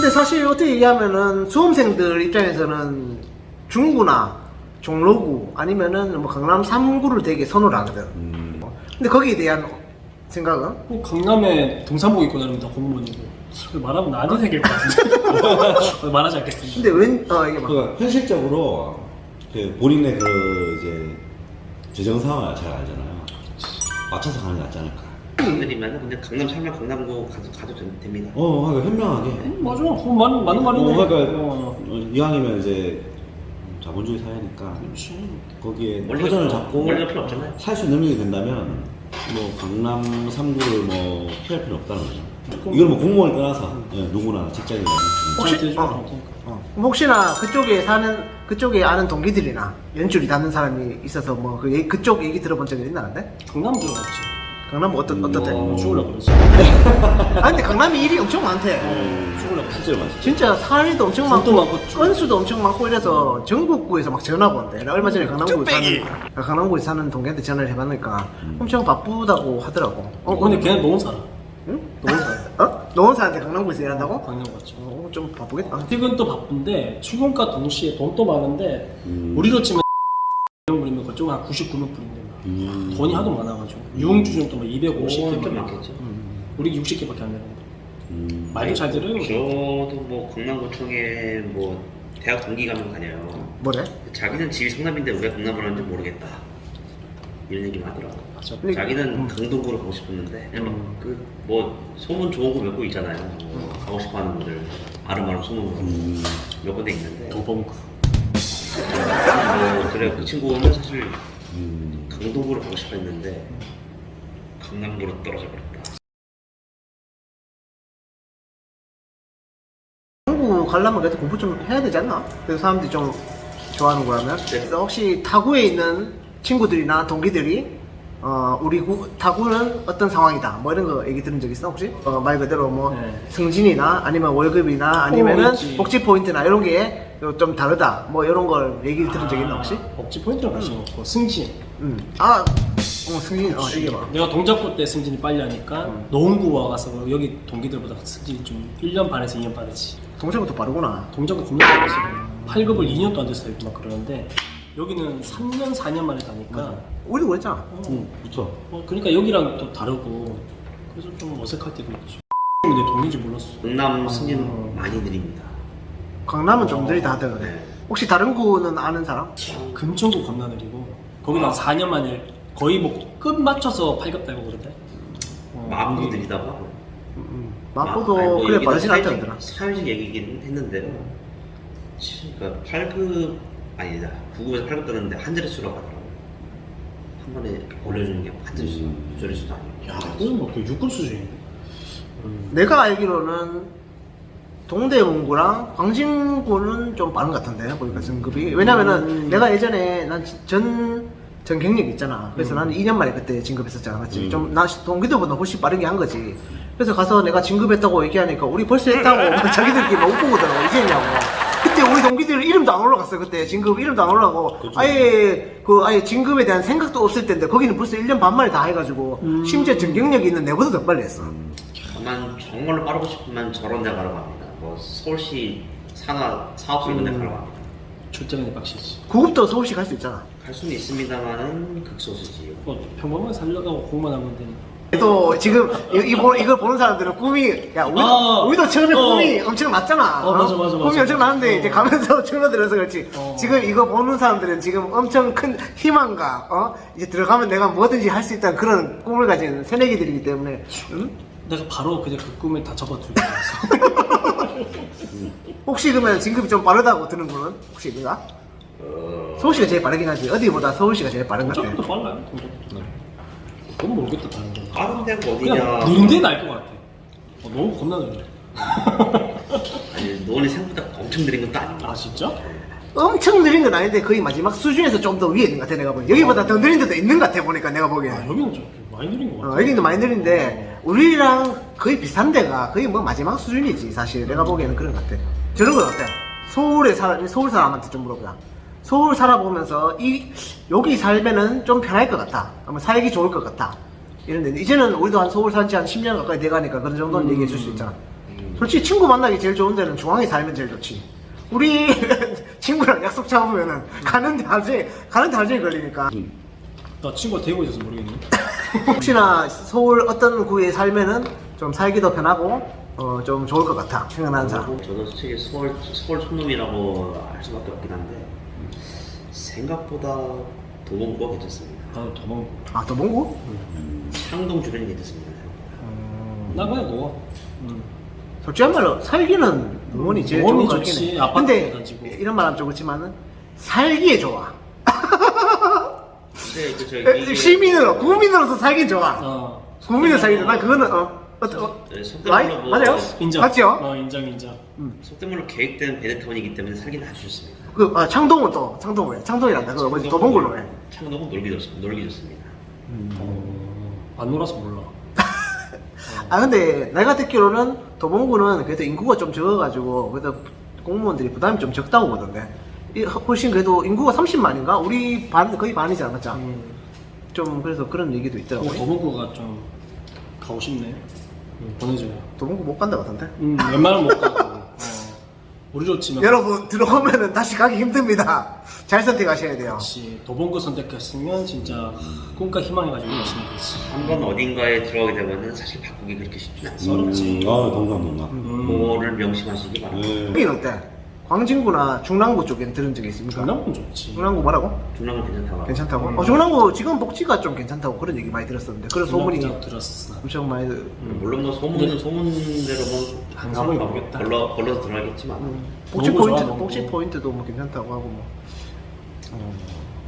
근데 사실 어떻게 얘기하면은 수험생들 입장에서는 중구나 종로구 아니면은 뭐 강남 3구를 되게 선호를 하거든. 음. 근데 거기에 대한 생각은? 뭐 강남에 등산복 입고 다닙니다 공무원이고. 말하면 나한테 생길 것 같은데. 말하지 않겠습니다. 근데 웬, 어, 이게 막. 그러니까 현실적으로 그 본인의 그 이제 재정 상황을 잘 알잖아요. 맞춰서 가는 게 낫지 않을까. 사람들이면 근데 강남 살면 강남구 가도, 가도 되- 됩니다. 어, 그러니까 현명하게. 음, 맞아. 그거 맞는, 맞는 말인데. 어, 그러니까 어, 어, 이왕이면 이제 자본주의 사회니까 그렇지. 거기에 필요- 잡고 원래 필요 없잖아요. 살 수 있는 능력이 된다면 뭐 강남 3구를 뭐 피할 필요 없다는 거죠. 이건 뭐 공무원을 떠나서 예, 누구나 직장이나 잘 혹시- 되죠. 어. 어. 그럼 혹시나 그쪽에 사는, 그쪽에 아는 동기들이나 연줄이 닿는 사람이 있어서 뭐 그, 그쪽 얘기 들어본 적이 있나 근데? 강남 들어갔지. 강남 뭐 어떤, 음, 어떻대? 어, 죽으려고 그러지. 아 근데 강남이 일이 엄청 많대. 죽으려고 진짜 많지. 진짜 살도 엄청 돈도 많고, 많고, 건수도 엄청 많고 이래서 전국구에서 막 전화가 온대. 나 얼마 전에 강남구에 사는, 아, 강남구에 사는 동기한테 전화를 해봤으니까 엄청 바쁘다고 하더라고. 어, 근데 걔는 너무 살아. 응? 너무 살아. 어? 노원사한테 강남구에서 일한다고? 강남 갔죠. 어, 좀 바쁘겠다. 퇴근 또 바쁜데 출근과 동시에 돈도 많은데 음. 우리로 치면 부리면 그쪽은 한 99명 부린다. 음. 돈이 하도 많아가지고 유흥주점 또뭐 250개 좀 많겠죠. 우리 60개밖에 안 되는데 음. 말도 잘 들어요. 저도 뭐 강남구청에 뭐 대학 동기 가면 다녀요. 뭐래? 자기는 집이 성남인데 왜 강남을 하는지 모르겠다. 이런 얘기만 하더라고. 맞아. 근데- 자기는 음. 강동구로 가고 싶었는데 그냥 음. 막그뭐 소문 좋은 거몇고 있잖아요. 뭐 가고 싶어하는 분들 아름아름 소문으로 음. 몇 군데 있는데 도봉구. 뭐 그래 그 친구는 사실 음. 강동구로 가고 싶었는데 강남구로 떨어져 버렸다. 한국 가려면 그래도 공부 좀 해야 되지 않나? 그래서 사람들이 좀 좋아하는 거라면. 그래서 혹시 타구에 있는 친구들이나 동기들이 어, 우리 구, 타구는 어떤 상황이다. 뭐 이런 거 얘기 들은 적 있어, 혹시? 어, 말 그대로 뭐 네. 승진이나 아니면 월급이나 아니면은 있지. 복지 포인트나 이런 게 좀 다르다. 뭐 이런 걸 얘기 들은 적 있나, 혹시? 복지 포인트는 관심 없고 승진. 음. 아, 어, 승진, 어, 얘기해봐. 내가 동작구 때 승진이 빨리 하니까 노원구 와 가서 여기 동기들보다 승진이 좀 1년 반에서 2년 빠르지. 동생부터 빠르구나. 동작구 겁나 빨랐어. 8급을 2년도 안 돼서 막 그러는데 여기는 3년 4년 만에 가니까 우리도 그랬잖아. 어, 음. 그쵸. 어, 그러니까 여기랑 또 다르고 그래서 좀 어색할 때도 있지. 내 동인지 몰랐어. 강남 승진 어. 많이 드립니다. 강남은 좀 느리다 하더라고요. 네. 혹시 다른 구는 아는 사람? 금천구 겁나 느리고 거기는 4년 만에 거의 뭐 끝 맞춰서 8급 달고 그러대. 어, 마음도 하고. 음, 음. 아, 마포도 아니, 뭐 그래 빠르진 사회적- 않다더라. 사회적 얘기긴 했는데요. 그러니까 8급 아니다. 9급에서 8급 뜨는데 한 자릿수라고 하더라고요. 한 번에 올려주는 게 한 자릿수, 음. 두 자릿수도 아니고. 야, 그건 뭐그 6급 수준인데. 음. 내가 알기로는 동대문구랑 광진구는 좀 빠른 것 같은데 보니까 등급이 왜냐면은 음. 내가 예전에 난전 전 경력 있잖아 그래서 음. 나는 2년 만에 그때 진급했었잖아 맞지 음. 좀나 동기들보다 훨씬 빠르게 한 거지 그래서 가서 내가 진급했다고 얘기하니까 우리 벌써 했다고 자기들끼리 못 보거든 이제 했냐고 그때 우리 동기들 이름도 안 올라갔어요 그때 진급 이름도 안 올라가고. 아예 그 아예 진급에 대한 생각도 없을 텐데 거기는 벌써 1년 반 만에 다 해가지고 음. 심지어 전 경력이 있는 내보다 더 빨리 했어 다만 정말로 빠르고 싶으면 저런 데 가라고 합니다. 뭐 서울시 산하 사업소 이런 데 음. 가라고 합니다. 출퇴근이 빡시지. 구급도 서울시 갈 수 있잖아 갈 수는 있습니다만은 극소수지. 뭐 평범하게 살려가고 공만 하면 되니까. 또 지금 이, 거 이걸 보는 사람들은 꿈이 야 우리, 아, 우리도 처음에 어. 꿈이 엄청 낮잖아 어, 맞아, 맞아, 꿈이 맞아. 엄청 많은데 어. 이제 가면서 줄어들어서 그렇지 어. 지금 이거 보는 사람들은 지금 엄청 큰 희망과 어? 이제 들어가면 내가 뭐든지 할 수 있다는 그런 꿈을 가진 새내기들이기 때문에 응? 내가 바로 그냥 그 꿈에 다 접어들고 있어. 혹시 그러면 진급이 좀 빠르다고 드는 분은 혹시 내가? 어... 서울시가 제일 빠르긴 하지 어디보다 서울시가 제일 빠른 것 같아 동작도 빨라요. 동작도. 그건 모르겠다 다른 거. 빠른 데가 그냥 어디냐? 느린데 나을 것 같아. 어, 너무 겁나 느려. 아니 노원이 생각보다 엄청 느린 것도 아니고. 아 진짜? 엄청 느린 건 아닌데 거의 마지막 수준에서 좀 더 위에 있는 것 같아 내가 보기 여기보다 더 느린 데도 있는 것 같아 보니까 내가 보기에 아 여기는 좀 많이 느린 것 같아. 어, 여기도 많이 느린데 우리랑 거의 비슷한 데가 거의 뭐 마지막 수준이지 사실 내가 보기에는 그런 것 같아 저런 건 어때? 서울에 사람 서울 사람한테 좀 물어보자 서울 살아보면서 이 여기 살면은 좀 편할 것 같다. 아마 살기 좋을 것 같다. 이런데 이제는 우리도 한 서울 산지 한 10년 가까이 돼가니까 그런 정도는 음. 얘기해 줄 수 있잖아. 솔직히 친구 만나기 제일 좋은 데는 중앙에 살면 제일 좋지. 우리 친구랑 약속 잡으면은 가는데 하루 종일 가는데 하루 종일 걸리니까. 나 친구가 되고 있어서 모르겠네. 혹시나 서울 어떤 구에 살면은 좀 살기도 편하고 어, 좀 좋을 것 같아 생각나는 사람. 저도 솔직히 서울 서울 촌놈이라고 할 수밖에 없긴 한데 생각보다 도봉구가 괜찮습니다. 나도 도망. 아 도봉구? 창동 주변이 괜찮습니다. 나 그냥 누워. 음. 솔직한 말로 살기는 농원이 제일 농원이 좋은 것 같긴 좋지. 해. 아파트 근데 가지고. 이런 말 하면 좀 그렇지만은 살기에 좋아. 근데 그 저기 시민으로 국민으로서 살기 좋아. 어. 국민으로 살기 좋아. 난 그거는 어. 어떤 어, 네, 라이 뭐 맞아요? 인정. 맞죠? 어 인정 인정. 속된 말로 계획된 베드타운이기 때문에 살기는 아주 좋습니다. 그 아, 창동은 또 창동 왜? 창동이란다. 그거 뭐지? 도봉구로 해. 창동은 놀기 좋습니다. 놀기 좋습니다. 어, 안 놀아서 몰라. 아 근데 내가 듣기로는 도봉구는 그래도 인구가 좀 적어가지고 그래도 공무원들이 부담이 좀 적다고 보던데 이 훨씬 그래도 인구가 30만인가? 우리 반 거의 반이잖아, 맞죠? 음. 좀 그래서 그런 얘기도 어, 있더라고요. 도봉구가 좀 가고 싶네. 음, 보내줘요. 도봉구 못 간다 같던데. 음, 웬만하면 못 가고. 어. 우리 좋지만. 여러분 들어오면은 다시 가기 힘듭니다. 잘 선택하셔야 돼요. 역시 도봉구 선택했으면 진짜 꿈과 희망해가지고 열심히 했지. 한번 어딘가에 들어가게 되면은 사실 바꾸기 그렇게 쉽지는 않습니다. 서럽지. 음, 아 동감 동감. 음. 그거를 명심하시기 바랍니다. 네. 여기는 어때? 광진구나 중랑구 쪽엔 들은 적이 있습니까? 중남은 좋지. 중랑구 뭐라고? 중랑은 괜찮다고. 괜찮다고? 음. 어, 중랑구 지금 복지가 좀 괜찮다고 그런 얘기 많이 들었었는데 그런 소문이 들었었어. 엄청 많이 들- 음. 물론 뭐 소문은 소문대로 뭐안 가보니 모르겠다. 걸러 걸러서 들어가겠지만 복지 너무 좋아, 포인트 너무. 복지 포인트도 뭐 괜찮다고 하고 뭐.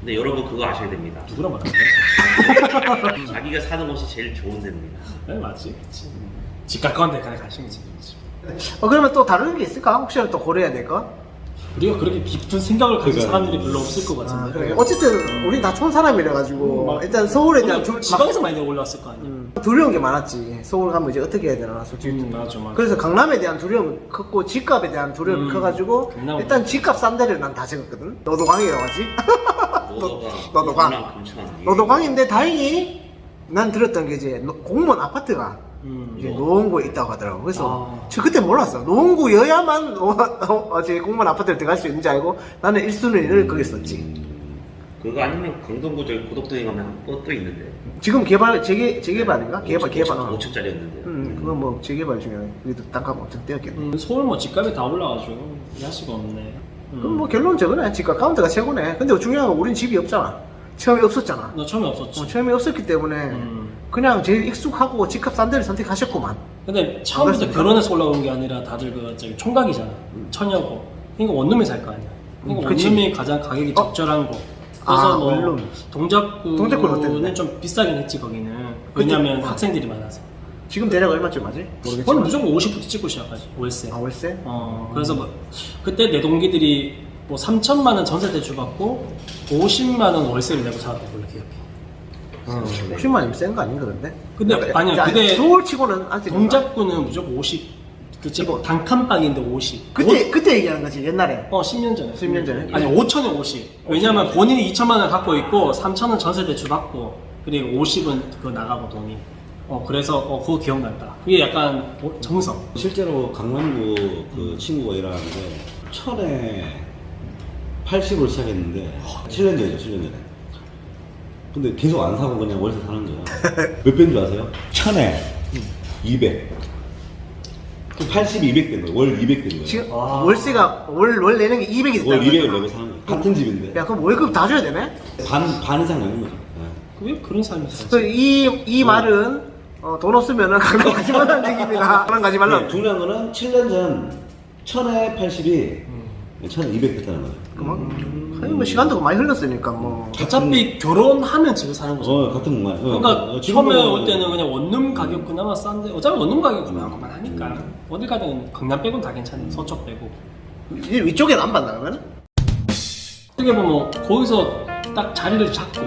근데 여러분 그거 아셔야 됩니다. 누구랑 말하는 거야? 자기가 사는 곳이 제일 좋은 데입니다. 네, 맞지. 그치. 집 가까운 데 그냥 가시면 되지. 어 그러면 또 다른 게 있을까? 혹시나 또 고려해야 될까? 우리가 그렇게 깊은 생각을 가진 그러니까. 사람들이 별로 없을 것 아, 같은데. 그래. 어쨌든 우린 다 촌 사람이라 가지고 음, 막- 일단 서울에 대한 우리가 두, 지방에서 많이 올라왔을 거 아니야. 음, 두려운 게 많았지. 서울 가면 이제 어떻게 해야 되나 솔직히. 음, 맞아, 맞아. 그래서 강남에 대한 두려움이 컸고 집값에 대한 두려움이 음, 커가지고 강남은 일단 집값 싼 데를 난 다 적었거든. 너도 광이라고 하지? 노도가 너도 가. 금천. 너도 광인데 다행히 난 들었던 게 이제 노- 공무원 아파트가 음. 이제 노원구에 있다고 하더라고. 그래서 아. 저 그때 몰랐어. 노원구여야만 어, 어, 어 제 공무원 아파트를 들어갈 수 있는지 알고 나는 1순위를 거기 썼지. 그거 아니면 강동구 저기 고덕동에 가면 또, 또 있는데. 지금 개발 재개 재개발인가? 개발 개발. 어. 5천 짜리였는데. 음, 그건 뭐 재개발 중에 우리도 땅값 엄청 떼었겠네. 음, 서울 뭐 집값이 다 올라가지고 이해할 수가 없네. 음. 그럼 뭐 결론 저거네. 집값 카운트가 최고네. 근데 중요한 건 우린 집이 없잖아. 처음에 없었잖아. 나 처음에 없었지. 어, 처음에 없었기 때문에 음. 그냥 제일 익숙하고 집값 싼 데를 선택하셨구만. 근데 처음부터 그렇습니까? 결혼해서 올라온 게 아니라 다들 그 저기 총각이잖아. 처녀고. 그러니까 원룸에 살 거 아니야. 그러니까 음, 그치. 원룸이 가장 가격이 어? 적절한 거. 그래서 아, 뭐 원룸. 동작구는 동작구는 어땠는데? 좀 비싸긴 했지 거기는. 왜냐면 학생들이 많아서. 지금 대략 얼마쯤 하지? 거기 모르겠지만. 무조건 50부터 찍고 시작하지 월세. 아 월세? 어 그래서 뭐 그때 내 동기들이 뭐 3천만 원 전세 대출 받고 50만 원 월세를 내고 살았던 걸로 기억해. 어. 60만이면 센 거 아닌가 근데? 근데 아니야, 근데 서울 치고는 안 세니까. 동작구는 무조건 50. 그치 이거- 단칸방인데 50. 그때 그때 얘기하는 거지 옛날에. 어, 10년 전에. 10년 전에? 아니, 5천에 50. 왜냐면 본인이 2천만 원 갖고 있고, 3천은 전세 대출 받고, 그리고 50은 그거 나가고 돈이. 어, 그래서, 어, 그거 기억난다. 그게 약간 어, 정성. 실제로 강남구 그 친구가 일하는데 천에 80으로 시작했는데 7년 전이죠 7년 전에 근데 계속 안 사고 그냥 월세 사는 거야 몇 배인 줄 아세요? 천에 200 80, 200 된 거야 월200 된 거야 지금 와. 월세가 월, 월 내는 게 200이 됐다. 월 200을 내고 사는 거야 같은 집인데 야 그럼 월급 다 줘야 되네? 반, 반 이상 내는 거죠 네. 왜 그런 삶이 있어? 그이 이 말은 어, 돈 없으면은 강남 가지 말라는 얘기입니다. 강남 가지 말라. 네, 중요한 거는 7년 전 천에 80이 천에 200 됐다는 거예요 그만. 아니 뭐 시간도 많이 흘렀으니까 뭐. 어차피 결혼하면 집에 사는 거죠. 어 같은 공간 어, 그러니까 어, 처음에 올 때는 그냥 원룸 가격 그나마 싼데 어차피 원룸 가격 그만큼만 하니까 어딜 가든 강남 빼고는 다 괜찮아 서쪽 빼고 이 위쪽에는 안 받나 그러면? 어떻게 보면 거기서 딱 자리를 잡고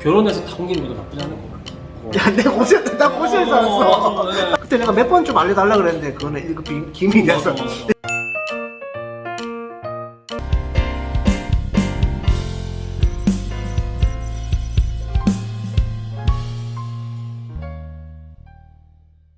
결혼해서 다 옮기는 것도 나쁘지 않을 것 같아 야, 내가 고시에, 나 고시에 어, 살았어. 맞아, 맞아. 그때 내가 몇 번 좀 알려달라 그랬는데, 그거는 1급 비밀이라서. 맞아, 맞아.